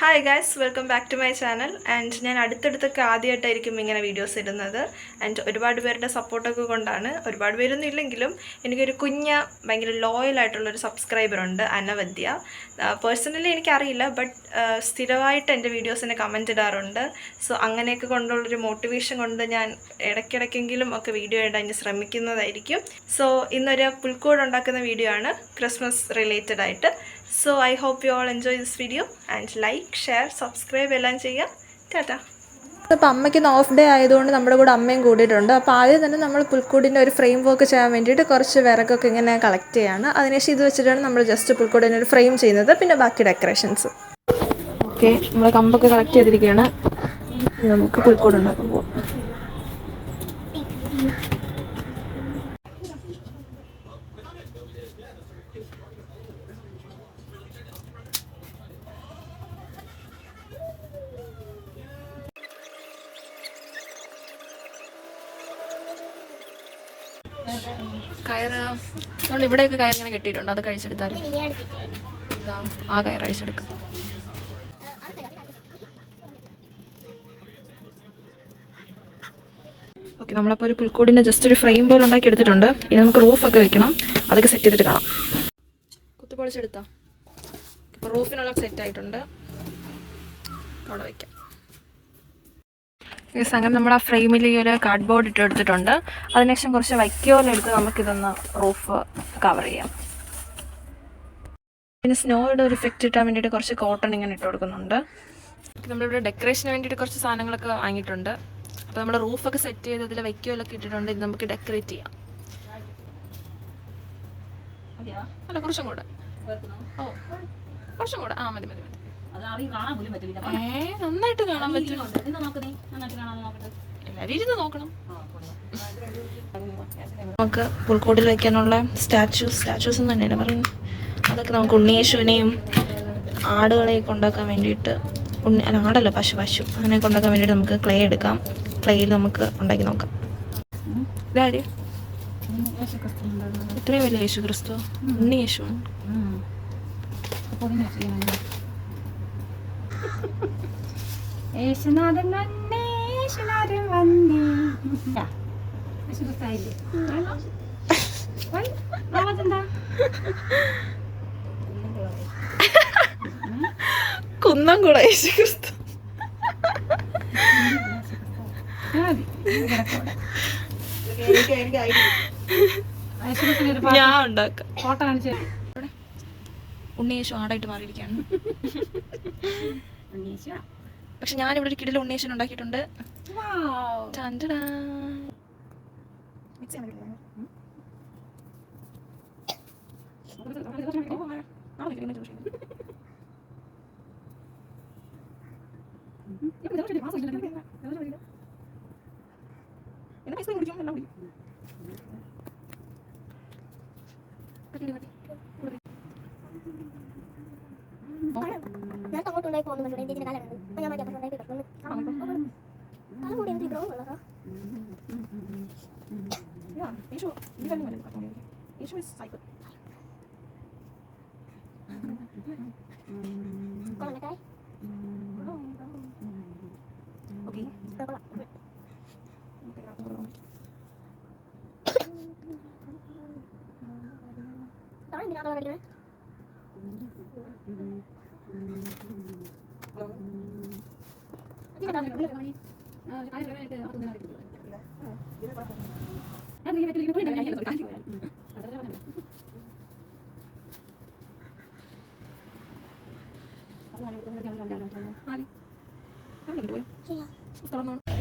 Hi guys welcome back to my channel and ഞാൻ അടുത്തടുത്തൊക്കെ ആദ്യമായിട്ടായിരിക്കും ഇങ്ങനെ വീഡിയോസ് ഇടുന്നത്. ആൻഡ് ഒരുപാട് പേരുടെ സപ്പോർട്ടൊക്കെ കൊണ്ടാണ്. ഒരുപാട് പേരൊന്നും ഇല്ലെങ്കിലും എനിക്കൊരു കുഞ്ഞ ഭയങ്കര ലോയൽ സബ്സ്ക്രൈബറുണ്ട് അനവദ്യ. പേഴ്സണലി എനിക്കറിയില്ല ബട്ട് സ്ഥിരമായിട്ട് എന്റെ വീഡിയോസിന് കമന്റ് ഇടാറുണ്ട്. സോ അങ്ങനെയൊക്കെ കൊണ്ടുള്ളൊരു മോട്ടിവേഷൻ കൊണ്ട് ഞാൻ ഇടയ്ക്കിടയ്ക്കെങ്കിലും ഒക്കെ വീഡിയോ ഇടാൻ ശ്രമിക്കുന്നതായിരിക്കും. സോ ഇന്നൊരു പുൽക്കോട് ഉണ്ടാക്കുന്ന വീഡിയോ ആണ്. ക്രിസ്മസ് റിലേറ്റഡ് ആയിട്ട്. So I hope you all enjoy this video and like share subscribe എല്ലാം ചെയ്യുക ടാറ്റ. അപ്പോൾ അമ്മയ്ക്ക് ഇന്ന് ഓഫ് ഡേ ആയതുകൊണ്ട് നമ്മുടെ കൂടെ അമ്മയും കൂടിയിട്ടുണ്ട്. അപ്പോൾ ആദ്യം തന്നെ നമ്മൾ പുൽക്കൂടിന്റെ ഒരു ഫ്രെയിം വർക്ക് ചെയ്യാൻ വേണ്ടിയിട്ട് കുറച്ച് വിറകൊക്കെ ഇങ്ങനെ കളക്ട് ചെയ്യാണ്. അതിനുശേഷം ഇത് വെച്ചിട്ടാണ് നമ്മൾ ജസ്റ്റ് പുൽക്കൂടിന്റെ ഒരു ഫ്രെയിം ചെയ്യുന്നത്. പിന്നെ ബാക്കി ഡെക്കറേഷൻസ് ഓക്കെ നമ്മൾ കമ്പൊക്കെ കളക്ട് ചെയ്തിരിക്കുകയാണ്. നമുക്ക് പുൽക്കൂട് കയറ്. നമ്മൾ ഇവിടെയൊക്കെ കയർ ഇങ്ങനെ കെട്ടിയിട്ടുണ്ട്. അത് കഴിച്ചെടുത്താൽ ഇതാ ആ കയർ അഴിച്ചെടുക്കും ഓക്കെ നമ്മളപ്പോൾ ഒരു പുൽക്കൂടിന്റെ ജസ്റ്റ് ഒരു ഫ്രെയിം പോലെ ഉണ്ടാക്കി എടുത്തിട്ടുണ്ട്. ഇനി നമുക്ക് റൂഫൊക്കെ വെക്കണം. അതൊക്കെ സെറ്റ് ചെയ്തിട്ട് കാണാം. കുത്തുപൊളിച്ചെടുത്താ റൂഫിനുള്ള സെറ്റ് ആയിട്ടുണ്ട്. അവിടെ വയ്ക്കാം യെസ് അങ്ങനെ നമ്മുടെ ആ ഫ്രെയിമിൽ ഈ ഒരു കാർഡ് ബോർഡ് ഇട്ട് എടുത്തിട്ടുണ്ട്. അതിനുശേഷം കുറച്ച് വൈക്കോല എടുത്ത് നമുക്കിതൊന്ന് റൂഫ് കവർ ചെയ്യാം. പിന്നെ സ്നോയുടെ ഒരു ഇഫക്റ്റ് കിട്ടാൻ വേണ്ടിയിട്ട് കുറച്ച് കോട്ടൺ ഇങ്ങനെ ഇട്ട് കൊടുക്കുന്നുണ്ട്. നമ്മളിവിടെ ഡെക്കറേഷന് വേണ്ടിയിട്ട് കുറച്ച് സാധനങ്ങളൊക്കെ വാങ്ങിയിട്ടുണ്ട്. അപ്പോൾ നമ്മൾ റൂഫൊക്കെ സെറ്റ് ചെയ്ത് അതിൽ വൈക്കോലൊക്കെ ഇട്ടിട്ടുണ്ട്. ഇത് നമുക്ക് ഡെക്കറേറ്റ് ചെയ്യാം. അല്ല കുറച്ചും കൂടെ. ഓ കുറച്ചും കൂടെ. ആ മതി മതി മതി. നന്നായിട്ട് കാണാൻ പറ്റും. ഇരുന്ന് നോക്കണം. നമുക്ക് പുൽക്കോട്ടിൽ വെക്കാനുള്ള സ്റ്റാച്യൂസ് സ്റ്റാച്യൂസ് എന്ന് തന്നെയാണ് പറയുന്നത്? അതൊക്കെ നമുക്ക് ഉണ്ണിയേശുവിനെയും ആടുകളെയൊക്കെ ഉണ്ടാക്കാൻ വേണ്ടിയിട്ട് ഉണ്ണി അല്ല ആടല്ല പശു പശു. അങ്ങനെയൊക്കെ ഉണ്ടാക്കാൻ വേണ്ടിയിട്ട് നമുക്ക് ക്ലേ എടുക്കാം. ക്ലേയിൽ നമുക്ക് ഉണ്ടാക്കി നോക്കാം. ഇതാര്? ഇത്രയും വലിയ യേശു ക്രിസ്തു ഉണ്ണി യേശു യേശുനാഥൻ വന്നേ യേശുനാഥൻ വന്നേ? കുന്നംകുളം യേശു ക്രിസ്തു ഞാൻ ഉണ്ടാക്കാം. ഫോട്ടോ കാണിച്ചു ഉണ്ണിയേശു ആടായിട്ട് മാറിയിരിക്കുകയാണ്. ഉണ്ണീശോ. പക്ഷെ ഞാൻ ഇവിടെ ഒരു കിടിൽ ഉണ്ണിയേശൻ ഉണ്ടാക്കിയിട്ടുണ്ട്. എന്നാ cream കുടിക്കും? എല്ലാം കുടിക്കും. さ、印象、右側には何かと思う。印象です、最高。このめたい Okay. Tara, hindi na ako nalagay Hindi ka dami. Hindi ka dami. Hindi ka dami. Hindi ka dami. Hindi ka dami. Hindi ka dami.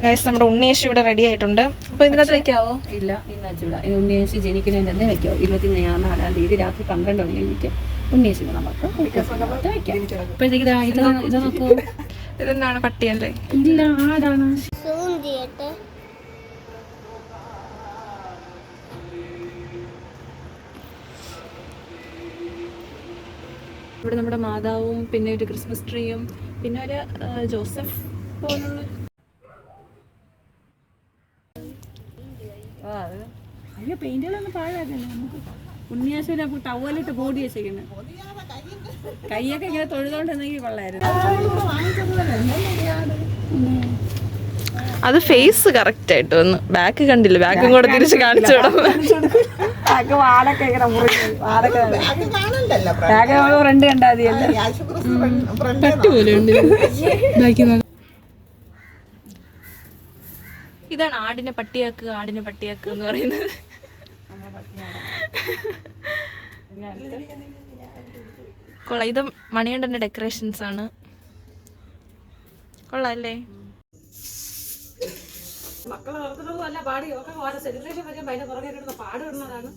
Guys നമ്മുടെ ഉണ്ണിയേശു ഇവിടെ റെഡി ആയിട്ടുണ്ട്. അപ്പൊ ഇതിനകത്ത് വെക്കാവോ? ഇല്ല ഇന്ന് ഉണ്ണിയേശു ജനിക്കുന്നതിന് തന്നെ വെക്കോ ഇരുപത്തി നാലാം തീയതി രാത്രി പന്ത്രണ്ട് മണി കഴിഞ്ഞിട്ട് ഉണ്ണിയേശു നമുക്ക് അപ്പോഴത്തേക്ക് ഇത് ഇത് നോക്കൂ. ഇതെന്താണ്? പട്ടിയല്ലേ? ഇല്ല ആടാണ് ഇവിടെ നമ്മുടെ മാതാവും പിന്നെ ഒരു ക്രിസ്മസ് ട്രീയും പിന്നെ ഒരു ജോസഫ് പോലുള്ള അയ്യോ പെയിന്റുകളൊന്നും പാഴാക്കല്ലേ? നമുക്ക് ഉണ്ണിയാശുവിനെ ടവലിട്ട് ബോഡി വെച്ചിരിക്കുന്നത് കൈയൊക്കെ ഇങ്ങനെ തൊഴുതോണ്ടെന്നെങ്കിൽ കൊള്ളായിരുന്നു. അത് ഫേസ് കറക്റ്റ് ആയിട്ട് വന്ന്. ബാക്ക് കണ്ടില്ല? ബാക്കും കൂടെ തിരിച്ച് കാണിച്ചു വിടാം ബാക്ക് വാടൊക്കെ ഇങ്ങനെ മുറിഞ്ഞു വാടൊക്കെ ബാക്ക് ഫ്രണ്ട്. കണ്ടാൽ മതിയല്ലേ ഇതാണ് ആടിനെ പട്ടിയാക്ക് ആടിനെ പട്ടിയാക്ക് എന്ന് പറയുന്നത്. കൊള്ളാം. ഇത് മണികണ്ഠന്റെ ഡെക്കറേഷൻസ് ആണ്. കൊള്ളാം അല്ലേ? മക്കളെ വളർത്തുന്നതും അല്ല പാടി ഒക്കെ ഓരോ സെലിബ്രേഷൻ വരുമ്പോൾ അതിന്റെ പുറകെ കിടന്ന് പാടുന്നതാണ്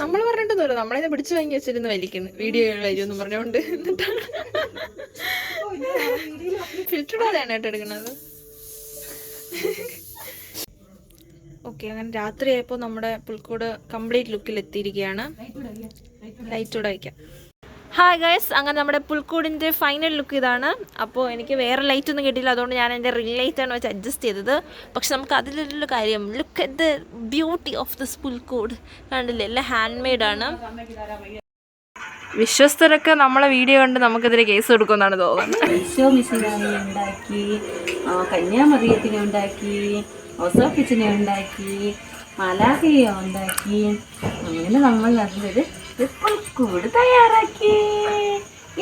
നമ്മൾ പറഞ്ഞിട്ടൊന്നുമില്ല. നമ്മളിത് പിടിച്ചു വാങ്ങി വെച്ചിരുന്നു വലിക്കുന്നു. വീഡിയോ വരുമെന്ന് പറഞ്ഞുകൊണ്ട് എന്നിട്ടാണ് ഫിൽറ്റർ ഇടാതെയാണ് കേട്ടോ എടുക്കുന്നത്. ഓക്കെ അങ്ങനെ രാത്രിയായപ്പോൾ നമ്മുടെ പുൽക്കൂട് കംപ്ലീറ്റ് ലുക്കിൽ എത്തിയിരിക്കുകയാണ്. ലൈറ്റ് കൂടെ വയ്ക്കാം ഹായ് ഗൈസ് അങ്ങനെ നമ്മുടെ പുൽക്കൂടിന്റെ ഫൈനൽ ലുക്ക് ഇതാണ്. അപ്പോൾ എനിക്ക് വേറെ ലൈറ്റ് ഒന്നും കിട്ടിയില്ല. അതുകൊണ്ട് ഞാൻ എന്റെ റിൽ ലൈറ്റാണ് വെച്ച് അഡ്ജസ്റ്റ് ചെയ്തത്. പക്ഷെ നമുക്ക് അതിലൊരു കാര്യം look at the beauty of this പുൽക്കൂട്. കണ്ടില്ലേ? എല്ലാം ഹാൻഡ് മെയ്ഡാണ് വിശ്വസ്തരൊക്കെ നമ്മളെ വീഡിയോ കണ്ട് നമുക്കെതിരെ കേസ് കൊടുക്കുമെന്നാണ് തോന്നുന്നത്. ഈശോ മിശിഹായെ ഉണ്ടാക്കി കന്യാമറിയത്തിനെ ഉണ്ടാക്കി ഉണ്ടാക്കി ഉണ്ടാക്കി. അങ്ങനെ നമ്മൾ അതിലൊരു കൂട് തയ്യാറാക്കി.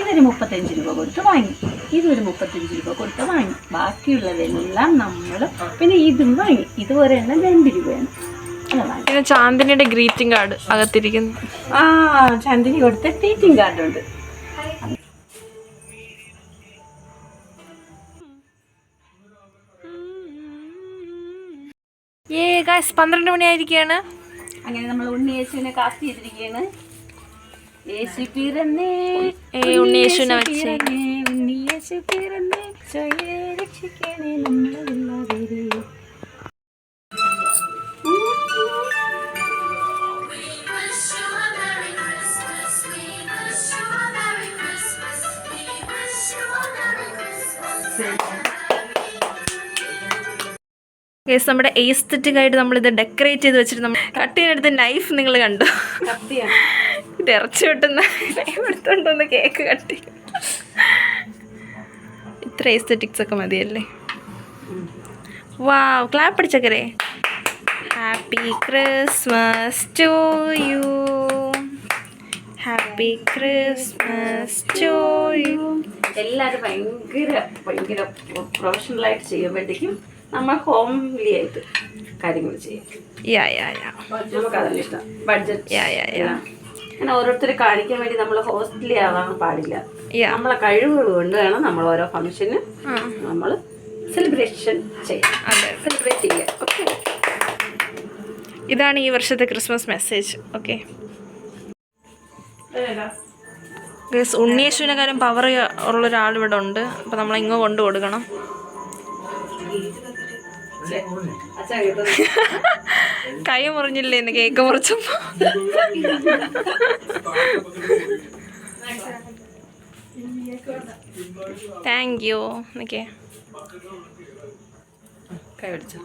ഇതൊരു മുപ്പത്തഞ്ച് രൂപ കൊടുത്ത് വാങ്ങി. ഇതൊരു മുപ്പത്തഞ്ച് രൂപ കൊടുത്ത് വാങ്ങി. ബാക്കിയുള്ളതെല്ലാം നമ്മൾ പിന്നെ ഇതും വാങ്ങി. ഇത് ഒരെണ്ണം രണ്ട് രൂപയാണ്. പിന്നെ ചാന്ദിനിയുടെ ഗ്രീറ്റിംഗ് കാർഡ് അകത്തിരിക്കുന്നു. ആ ചാന്ദിനി കൊടുത്ത ഗ്രീറ്റിംഗ് കാർഡുണ്ട്. ഏ ഗൈസ് പന്ത്രണ്ട് മണിയായിരിക്കുകയാണ് അങ്ങനെ നമ്മൾ ഉണ്ണിയേശുവിനെ കാസ്റ്റ് ചെയ്തിരിക്കുകയാണ്. യേശു പിറന്നേ ഉണ്ണിയേശുവിനെ വെച്ച്. ഉണ്ണിയേശു പിറന്നേ സ്വയെ രക്ഷിക്കണേ നമ്മളെല്ലാവരെ കേസ് നമ്മുടെ എസ്തറ്റിക് ആയിട്ട് നമ്മളിത് ഡെക്കറേറ്റ് ചെയ്ത് വെച്ചിട്ട് നമ്മൾ കട്ട് ചെയ്തെടുത്ത നൈഫ് നിങ്ങൾ കണ്ടു? ഇത് ഇറച്ചി വെട്ടുന്ന എടുത്തോണ്ടൊന്ന് കേക്ക് കട്ടി ഇത്ര എസ്തറ്റിക്സ് ഒക്കെ മതിയല്ലേ? വാ clap പിടിച്ചക്കരേ. Happy Christmas to you happy Christmas to you എല്ലാവരും ഭയങ്കര ഭയങ്കര പ്രൊഫഷണലായിട്ട് ചെയ്യുമ്പോഴത്തേക്കും നമ്മൾ ഹോംലി ആയിട്ട് കാര്യങ്ങൾ ചെയ്യും. യാ യാ യാ നമുക്കതാണ് ഇഷ്ടം? ബഡ്ജറ്റ് യാ യാ യാ അങ്ങനെ ഓരോരുത്തർ കാണിക്കാൻ വേണ്ടി നമ്മൾ ഹോസ്റ്റലി ആവാൻ പാടില്ല. നമ്മളെ കഴിവുകൾ കൊണ്ട് വേണം നമ്മൾ ഓരോ ഫംഗ്ഷന് നമ്മൾ സെലിബ്രേഷൻ ചെയ്യാം സെലിബ്രേറ്റ് ചെയ്യാം ഓക്കെ ഇതാണ് ഈ വർഷത്തെ ക്രിസ്മസ് മെസ്സേജ് ഓക്കെ ഗസ് ഉണ്ണിയേശുവിനെ കാര്യം പവർ ഉള്ള ഒരാൾ ഇവിടെ ഉണ്ട്. അപ്പോൾ നമ്മൾ ഇങ്ങോ കൊണ്ടു കൊടുക്കണം. കൈ മുറിഞ്ഞില്ലേ ഇന്ന് കേക്ക് മുറിച്ചപ്പോ? താങ്ക് യു എന്നൊക്കെ കൈ പിടിച്ചോ.